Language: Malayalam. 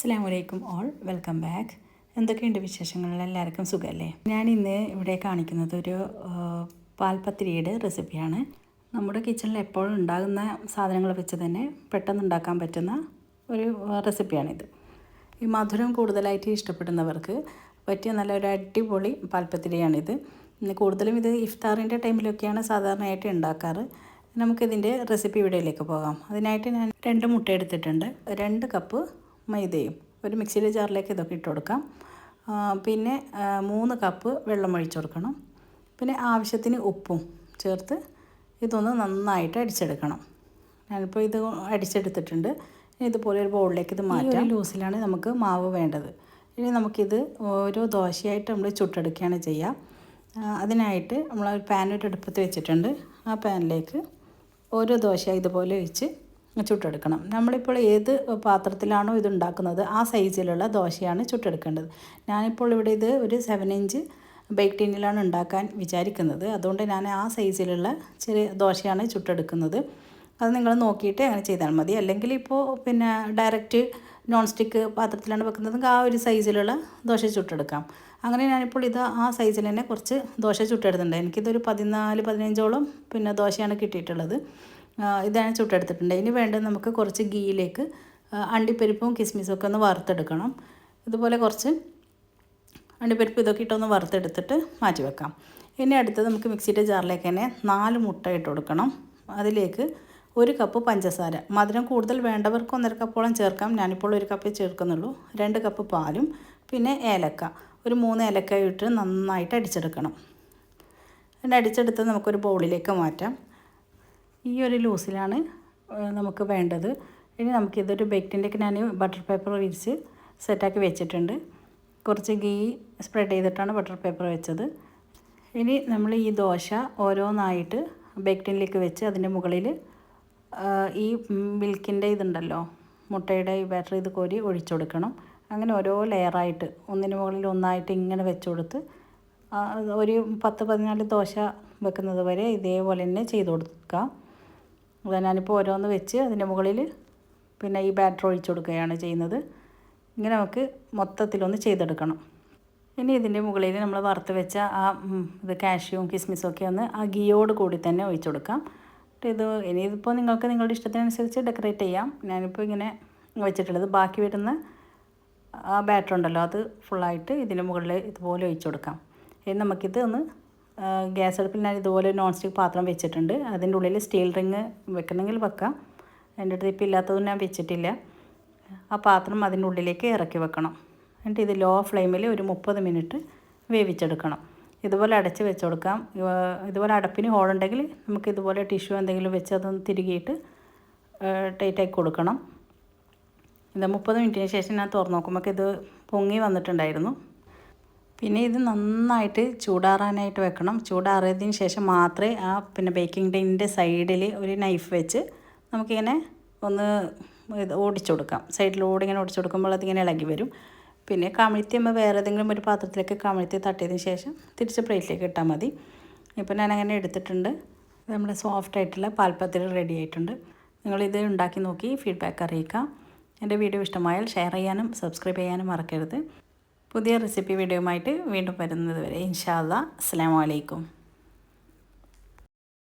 അസ്സാം വലൈക്കും ഓൾ. Welcome back. എന്തൊക്കെയുണ്ട് വിശേഷങ്ങൾ? എല്ലാവർക്കും സുഖമല്ലേ? ഞാൻ ഇന്ന് ഇവിടെ കാണിക്കുന്നത് ഒരു പാൽപ്പത്തിരിയുടെ റെസിപ്പിയാണ്. നമ്മുടെ കിച്ചണിൽ എപ്പോഴും ഉണ്ടാകുന്ന സാധനങ്ങൾ വെച്ച് തന്നെ പെട്ടെന്ന് ഉണ്ടാക്കാൻ പറ്റുന്ന ഒരു റെസിപ്പിയാണിത്. ഈ മധുരം കൂടുതലായിട്ട് ഇഷ്ടപ്പെടുന്നവർക്ക് പറ്റിയ നല്ലൊരു അടിപൊളി പാൽപ്പത്തിരിയാണിത്. കൂടുതലും ഇത് ഇഫ്താറിന്റെ ടൈമിലൊക്കെയാണ് സാധാരണയായിട്ട് ഉണ്ടാക്കാറ്. നമുക്കിതിന്റെ റെസിപ്പി വീഡിയോയിലേക്ക് പോകാം. അതിനായിട്ട് ഞാൻ രണ്ട് മുട്ട എടുത്തിട്ടുണ്ട്. രണ്ട് കപ്പ് മൈദയും ഒരു മിക്സിയുടെ ജാറിലേക്ക് ഇതൊക്കെ ഇട്ട് കൊടുക്കാം. പിന്നെ മൂന്ന് കപ്പ് വെള്ളം ഒഴിച്ചു കൊടുക്കണം. പിന്നെ ആവശ്യത്തിന് ഉപ്പും ചേർത്ത് ഇതൊന്ന് നന്നായിട്ട് അടിച്ചെടുക്കണം. ഞാനിപ്പോൾ ഇത് അടിച്ചെടുത്തിട്ടുണ്ട്. ഇതുപോലെ ഒരു ബൗളിലേക്ക് ഇത് മാറ്റാം. ലൂസിലാണ് നമുക്ക് മാവ് വേണ്ടത്. ഇനി നമുക്കിത് ഓരോ ദോശയായിട്ട് നമ്മൾ ചുട്ടെടുക്കുകയാണ് ചെയ്യുക അതിനായിട്ട് നമ്മൾ ഒരു പാൻ ഒരു അടുപ്പത്ത് വെച്ചിട്ടുണ്ട്. ആ പാനിലേക്ക് ഓരോ ദോശ ഇതുപോലെ വെച്ച് ചുട്ടെടുക്കണം. നമ്മളിപ്പോൾ ഏത് പാത്രത്തിലാണോ ഇത് ഉണ്ടാക്കുന്നത് ആ സൈസിലുള്ള ദോശയാണ് ചുട്ടെടുക്കേണ്ടത്. ഞാനിപ്പോൾ ഇവിടെ ഇത് ഒരു സെവൻ ഇഞ്ച് ബേക്ക് ടീനിലാണ് ഉണ്ടാക്കാൻ വിചാരിക്കുന്നത്. അതുകൊണ്ട് ഞാൻ ആ സൈസിലുള്ള ചെറിയ ദോശയാണ് ചുട്ടെടുക്കുന്നത്. അത് നിങ്ങൾ നോക്കിയിട്ട് അങ്ങനെ ചെയ്താൽ മതി. അല്ലെങ്കിൽ ഇപ്പോൾ പിന്നെ ഡയറക്റ്റ് നോൺ സ്റ്റിക്ക് പാത്രത്തിലാണ് വെക്കുന്നതെങ്കിൽ ആ ഒരു സൈസിലുള്ള ദോശ ചുട്ടെടുക്കാം. അങ്ങനെ ഞാനിപ്പോൾ ഇത് ആ സൈസിൽ തന്നെ കുറച്ച് ദോശ ചുട്ടെടുത്തിട്ടുണ്ട്. എനിക്കിതൊരു പതിനാല് പതിനഞ്ചോളം പിന്നെ ദോശയാണ് കിട്ടിയിട്ടുള്ളത്. ഇതാണ് ചുട്ടെടുത്തിട്ടുണ്ട്. ഇനി വേണ്ടത് നമുക്ക് കുറച്ച് ഗീയിലേക്ക് അണ്ടിപ്പരിപ്പും കിസ്മിസും ഒക്കെ ഒന്ന് വറുത്തെടുക്കണം. ഇതുപോലെ കുറച്ച് അണ്ടിപ്പരിപ്പ് ഇതൊക്കെ ഇട്ടൊന്ന് വറുത്തെടുത്തിട്ട് മാറ്റി വെക്കാം. ഇനി അടുത്തത് നമുക്ക് മിക്സിയുടെ ജാറിലേക്ക് തന്നെ നാല് മുട്ട ഇട്ട് കൊടുക്കണം. അതിലേക്ക് ഒരു കപ്പ് പഞ്ചസാര. മധുരം കൂടുതൽ വേണ്ടവർക്ക് ഒന്നര കപ്പോളം ചേർക്കാം. ഞാനിപ്പോൾ ഒരു കപ്പ് ചേർക്കുന്നുള്ളൂ. രണ്ട് കപ്പ് പാലും പിന്നെ ഏലക്ക. ഒരു മൂന്ന് ഏലക്ക ഇട്ട് നന്നായിട്ട് അടിച്ചെടുക്കണം. എന്നിട്ട് അടിച്ചെടുത്ത് നമുക്കൊരു ബൗളിലേക്ക് മാറ്റാം. ഈ ഒരു ലൂസിലാണ് നമുക്ക് വേണ്ടത്. ഇനി നമുക്കിതൊരു ബേക്കിന്റെയൊക്കെ ഞാൻ ബട്ടർ പേപ്പർ വിരിച്ച് സെറ്റാക്കി വെച്ചിട്ടുണ്ട്. കുറച്ച് ഗീ സ്പ്രെഡ് ചെയ്തിട്ടാണ് ബട്ടർ പേപ്പർ വെച്ചത്. ഇനി നമ്മൾ ഈ ദോശ ഓരോന്നായിട്ട് ബേക്കിനിലേക്ക് വെച്ച് അതിന്റെ മുകളിൽ ഈ മിൽക്കിന്റെ ഇതുണ്ടല്ലോ മുട്ടയുടെ ഈ ബാറ്റർ ഇത് കോരി ഒഴിച്ചു കൊടുക്കണം. അങ്ങനെ ഓരോ ലെയറായിട്ട് ഒന്നിന് മുകളിൽ ഒന്നായിട്ട് ഇങ്ങനെ വെച്ച് കൊടുത്ത് ഒരു പത്ത് പതിനാല് ദോശ വെക്കുന്നത് വരെ ഇതേപോലെ തന്നെ ചെയ്ത് കൊടുക്കാം. അത് ഞാനിപ്പോൾ ഓരോന്ന് വെച്ച് അതിന്റെ മുകളിൽ പിന്നെ ഈ ബാറ്റർ ഒഴിച്ചു കൊടുക്കുകയാണ് ചെയ്യുന്നത്. ഇങ്ങനെ നമുക്ക് മൊത്തത്തിലൊന്ന് ചെയ്തെടുക്കണം. ഇനി ഇതിന്റെ മുകളിൽ നമ്മൾ വറുത്ത് വെച്ച ആ ഇത് കാഷ്യൂം കിസ്മിസും ഒക്കെ ഒന്ന് ആ ഗിയോട് കൂടി തന്നെ ഒഴിച്ചു കൊടുക്കാം. ഇത് ഇനി ഇതിപ്പോൾ നിങ്ങൾക്ക് നിങ്ങളുടെ ഇഷ്ടത്തിനനുസരിച്ച് ഡെക്കറേറ്റ് ചെയ്യാം. ഞാനിപ്പോൾ ഇങ്ങനെ വെച്ചിട്ടുള്ളത്. ബാക്കി വരുന്ന ആ ബാറ്റർ ഉണ്ടല്ലോ അത് ഫുള്ളായിട്ട് ഇതിന്റെ മുകളിൽ ഇതുപോലെ ഒഴിച്ചു കൊടുക്കാം. ഇനി നമുക്കിത് ഒന്ന് ഗ്യാസ് അടുപ്പിൽ ഞാൻ ഇതുപോലെ നോൺ സ്റ്റിക്ക് പാത്രം വെച്ചിട്ടുണ്ട്. അതിന്റെ ഉള്ളിൽ സ്റ്റീൽ റിങ് വെക്കണമെങ്കിൽ വെക്കാം. എന്റെ അടുത്ത് ഇപ്പോൾ ഇല്ലാത്തതും ഞാൻ വെച്ചിട്ടില്ല. ആ പാത്രം അതിന്റെ ഉള്ളിലേക്ക് ഇറക്കി വെക്കണം. എന്നിട്ട് ഇത് ലോ ഫ്ലെയിമിൽ ഒരു മുപ്പത് മിനിറ്റ് വേവിച്ചെടുക്കണം. ഇതുപോലെ അടച്ച് വെച്ച് കൊടുക്കാം. ഇതുപോലെ അടപ്പിന് ഹോളുണ്ടെങ്കിൽ നമുക്ക് ഇതുപോലെ ടിഷ്യൂ എന്തെങ്കിലും വെച്ച് അതൊന്ന് തിരികെയിട്ട് ടൈറ്റാക്കി കൊടുക്കണം. ഇത് മുപ്പത് മിനിറ്റിന് ശേഷം ഞാൻ തുറന്നു നോക്കുമ്പോൾ ഇത് പൊങ്ങി വന്നിട്ടുണ്ടായിരുന്നു. പിന്നെ ഇത് നന്നായിട്ട് ചൂടാറാനായിട്ട് വെക്കണം. ചൂടാറിയതിന് ശേഷം മാത്രമേ ആ പിന്നെ ബേക്കിംഗ് ടീനിന്റെ സൈഡിൽ ഒരു നൈഫ് വെച്ച് നമുക്കിങ്ങനെ ഒന്ന് ഇത് ഓടിച്ചു കൊടുക്കാം. സൈഡിലൂടെ ഇങ്ങനെ ഓടിച്ചു കൊടുക്കുമ്പോൾ അതിങ്ങനെ ഇളകി വരും. പിന്നെ കമിഴ്ത്തി നമ്മൾ വേറെ ഏതെങ്കിലും ഒരു പാത്രത്തിലേക്ക് കമിഴ്ത്തി തട്ടിയതിന് ശേഷം തിരിച്ച് പ്ലേറ്റിലേക്ക് ഇട്ടാൽ മതി. ഇപ്പോൾ ഞാൻ അങ്ങനെ എടുത്തിട്ടുണ്ട്. നമ്മുടെ സോഫ്റ്റ് ആയിട്ടുള്ള പാൽപ്പത്തിൽ റെഡി ആയിട്ടുണ്ട്. നിങ്ങളിത് ഉണ്ടാക്കി നോക്കി ഫീഡ്ബാക്ക് അറിയിക്കാം. എന്റെ വീഡിയോ ഇഷ്ടമായാൽ ഷെയർ ചെയ്യാനും സബ്സ്ക്രൈബ് ചെയ്യാനും മറക്കരുത്. പുതിയ റെസിപ്പി വീഡിയോയുമായിട്ട് വീണ്ടും വരുന്നത് വരെ. ഇൻഷാ അല്ലാ. അസ്സാം വലൈക്കും